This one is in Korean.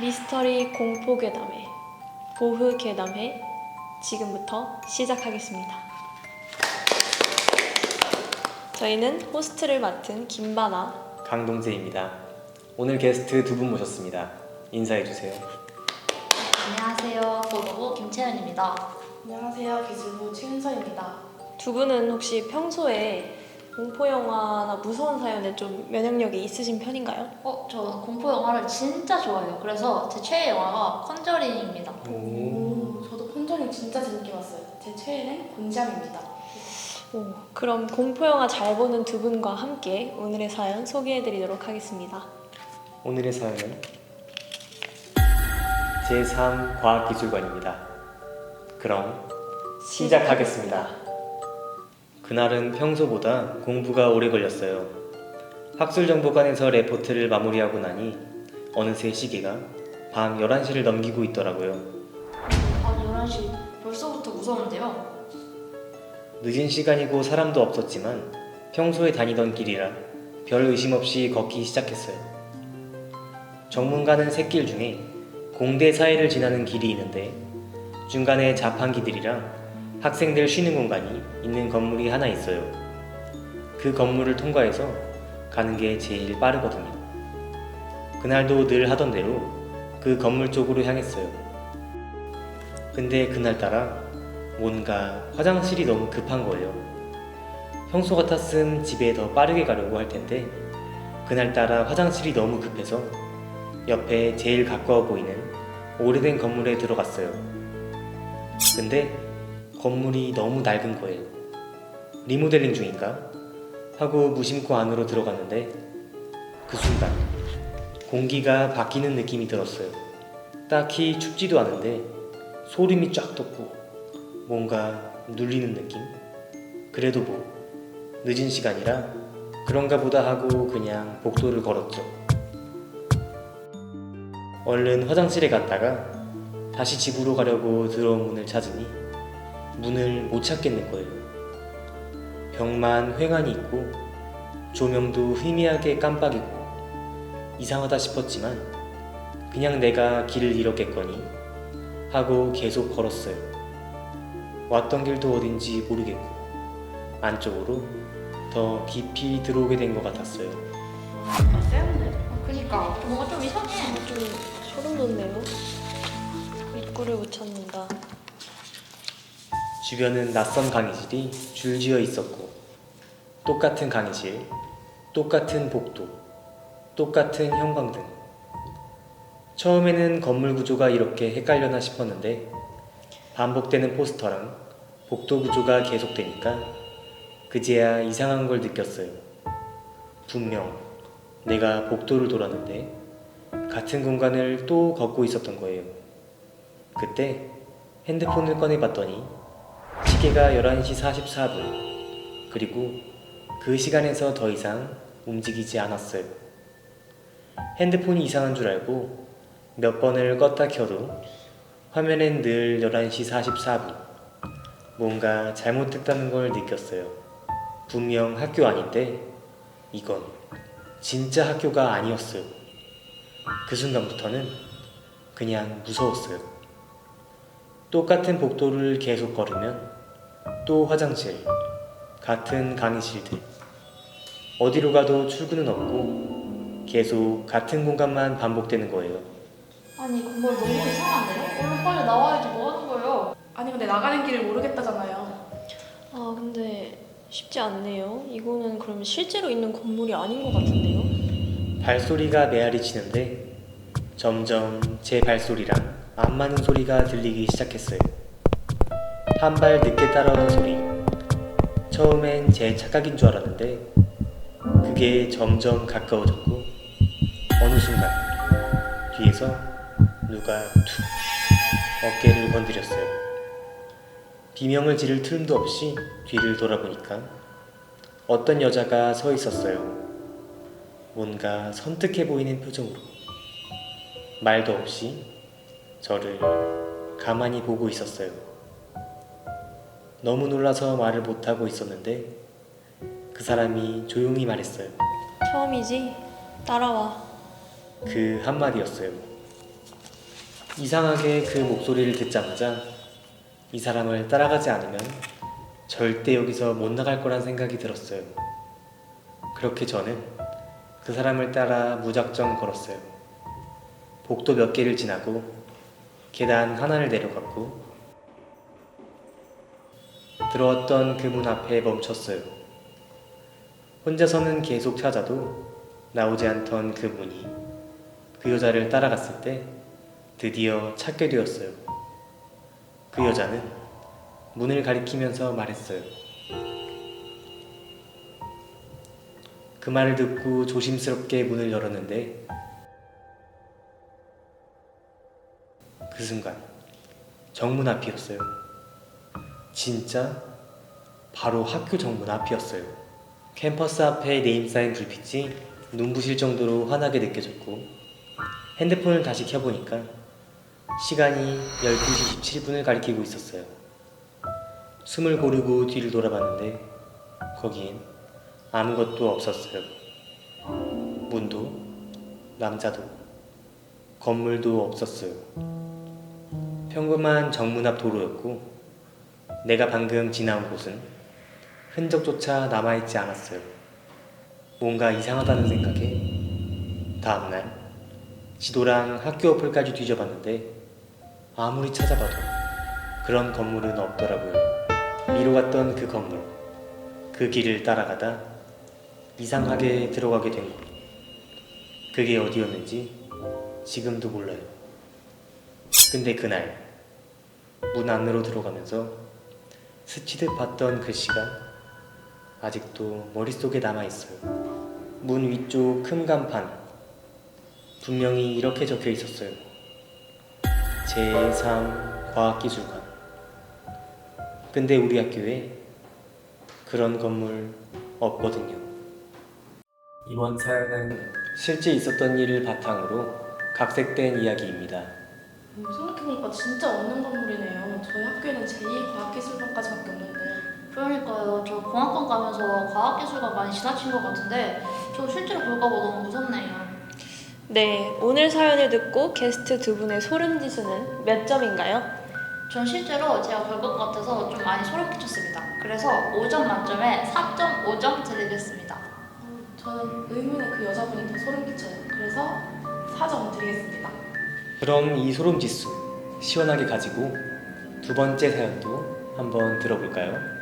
미스터리 공포 괴담회 보흐 괴담회 지금부터 시작하겠습니다. 저희는 호스트를 맡은 김바나 강동재입니다. 오늘 게스트 두 분 모셨습니다. 인사해 주세요. 안녕하세요. 보도부 김채연입니다. 안녕하세요. 기술부 최윤서입니다. 두 분은 혹시 평소에 공포 영화나 무서운 사연에 좀 면역력이 있으신 편인가요? 어, 저 공포 영화를 진짜 좋아해요. 그래서 제 최애 영화가 컨저링입니다. 오, 저도 컨저링 진짜 재밌게 봤어요. 제 최애는 곤지암입니다. 오, 그럼 공포 영화 잘 보는 두 분과 함께 오늘의 사연 소개해드리도록 하겠습니다. 오늘의 사연은 제3 과학기술관입니다. 그럼 시작하겠습니다. 그날은 평소보다 공부가 오래 걸렸어요. 학술정보관에서 레포트를 마무리하고 나니 어느새 시계가 밤 11시를 넘기고 있더라고요. 아, 11시. 벌써부터 무서운데요? 늦은 시간이고 사람도 없었지만 평소에 다니던 길이라 별 의심 없이 걷기 시작했어요. 정문 가는 샛길 중에 공대 사이를 지나는 길이 있는데 중간에 자판기들이랑 학생들 쉬는 공간이 있는 건물이 하나 있어요. 그 건물을 통과해서 가는 게 제일 빠르거든요. 그날도 늘 하던 대로 그 건물 쪽으로 향했어요. 근데 그날따라 뭔가 화장실이 너무 급한 거예요. 평소 같았음 집에 더 빠르게 가려고 할 텐데 그날따라 화장실이 너무 급해서 옆에 제일 가까워 보이는 오래된 건물에 들어갔어요. 근데 건물이 너무 낡은 거예요. 리모델링 중인가? 하고 무심코 안으로 들어갔는데 그 순간 공기가 바뀌는 느낌이 들었어요. 딱히 춥지도 않은데 소름이 쫙 돋고 뭔가 눌리는 느낌? 그래도 뭐 늦은 시간이라 그런가 보다 하고 그냥 복도를 걸었죠. 얼른 화장실에 갔다가 다시 집으로 가려고 들어온 문을 찾으니 문을 못 찾겠는 거예요. 벽만 휑하니 있고 조명도 희미하게 깜빡이고 이상하다 싶었지만 그냥 내가 길을 잃었겠거니 하고 계속 걸었어요. 왔던 길도 어딘지 모르겠고 안쪽으로 더 깊이 들어오게 된 것 같았어요. 아, 세운데? 어, 그니까. 뭔가 좀 이상해. 좀 소름 돋네요. 입구를 못 찾는다. 주변은 낯선 강의실이 줄지어 있었고 똑같은 강의실, 똑같은 복도, 똑같은 형광등. 처음에는 건물 구조가 이렇게 헷갈려나 싶었는데 반복되는 포스터랑 복도 구조가 계속되니까 그제야 이상한 걸 느꼈어요. 분명 내가 복도를 돌았는데 같은 공간을 또 걷고 있었던 거예요. 그때 핸드폰을 꺼내봤더니 시계가 11시 44분. 그리고 그 시간에서 더 이상 움직이지 않았어요. 핸드폰이 이상한 줄 알고 몇 번을 껐다 켜도 화면엔 늘 11시 44분. 뭔가 잘못됐다는 걸 느꼈어요. 분명 학교 아닌데 이건 진짜 학교가 아니었어요. 그 순간부터는 그냥 무서웠어요. 똑같은 복도를 계속 걸으면 또 화장실, 같은 강의실들. 어디로 가도 출구는 없고 계속 같은 공간만 반복되는 거예요. 아니, 건물 너무 이상한데요? 얼른 빨리 나와야지 뭐 하는 거예요? 아니 근데 나가는 길을 모르겠다잖아요. 아 근데 쉽지 않네요. 이거는 그럼 실제로 있는 건물이 아닌 것 같은데요? 발소리가 메아리 치는데 점점 제 발소리랑 안 맞는 소리가 들리기 시작했어요. 한 발 늦게 따라오는 소리. 처음엔 제 착각인 줄 알았는데 그게 점점 가까워졌고 어느 순간 뒤에서 누가 툭 어깨를 건드렸어요. 비명을 지를 틈도 없이 뒤를 돌아보니까 어떤 여자가 서 있었어요. 뭔가 선택해 보이는 표정으로 말도 없이 저를 가만히 보고 있었어요. 너무 놀라서 말을 못하고 있었는데 그 사람이 조용히 말했어요. 처음이지? 따라와. 그 한마디였어요. 이상하게 그 목소리를 듣자마자 이 사람을 따라가지 않으면 절대 여기서 못 나갈 거란 생각이 들었어요. 그렇게 저는 그 사람을 따라 무작정 걸었어요. 복도 몇 개를 지나고 계단 하나를 내려갔고 들어왔던 그 문 앞에 멈췄어요. 혼자서는 계속 찾아도 나오지 않던 그 문이 그 여자를 따라갔을 때 드디어 찾게 되었어요. 그 여자는 문을 가리키면서 말했어요. 그 말을 듣고 조심스럽게 문을 열었는데 그 순간 정문 앞이었어요. 진짜 바로 학교 정문 앞이었어요. 캠퍼스 앞에 네임사인 불빛이 눈부실 정도로 환하게 느껴졌고 핸드폰을 다시 켜보니까 시간이 12시 17분을 가리키고 있었어요. 숨을 고르고 뒤를 돌아봤는데 거기엔 아무것도 없었어요. 문도 남자도 건물도 없었어요. 평범한 정문 앞 도로였고 내가 방금 지나온 곳은 흔적조차 남아있지 않았어요. 뭔가 이상하다는 생각에 다음날 지도랑 학교 어플까지 뒤져봤는데 아무리 찾아봐도 그런 건물은 없더라고요. 미로 갔던 그 건물, 그 길을 따라가다 이상하게 들어가게 된 곳. 그게 어디였는지 지금도 몰라요. 근데 그날 문 안으로 들어가면서 스치듯 봤던 글씨가 아직도 머릿속에 남아있어요. 문 위쪽 큰 간판 분명히 이렇게 적혀 있었어요. 제3 과학기술관. 근데 우리 학교에 그런 건물 없거든요. 이번 사연은 실제 있었던 일을 바탕으로 각색된 이야기입니다. 음, 생각해보니까 진짜 없는 건물이네요. 저희 학교에는 제2과학기술관까지밖에 없는데 그러니까요. 저 공학관 가면서 과학기술과 많이 지나친 것 같은데 저 실제로 볼까 봐 너무 무섭네요. 네, 오늘 사연을 듣고 게스트 두 분의 소름 지수는 몇 점인가요? 전 실제로 제가 볼 것 같아서 좀 많이 소름 끼쳤습니다. 그래서 5점 만점에 4.5점 드리겠습니다. 음, 저는 의문의 그 여자분이 더 소름 끼쳐요. 그래서 4점 드리겠습니다. 그럼 이 소름 지수 시원하게 가지고 두 번째 사연도 한번 들어볼까요?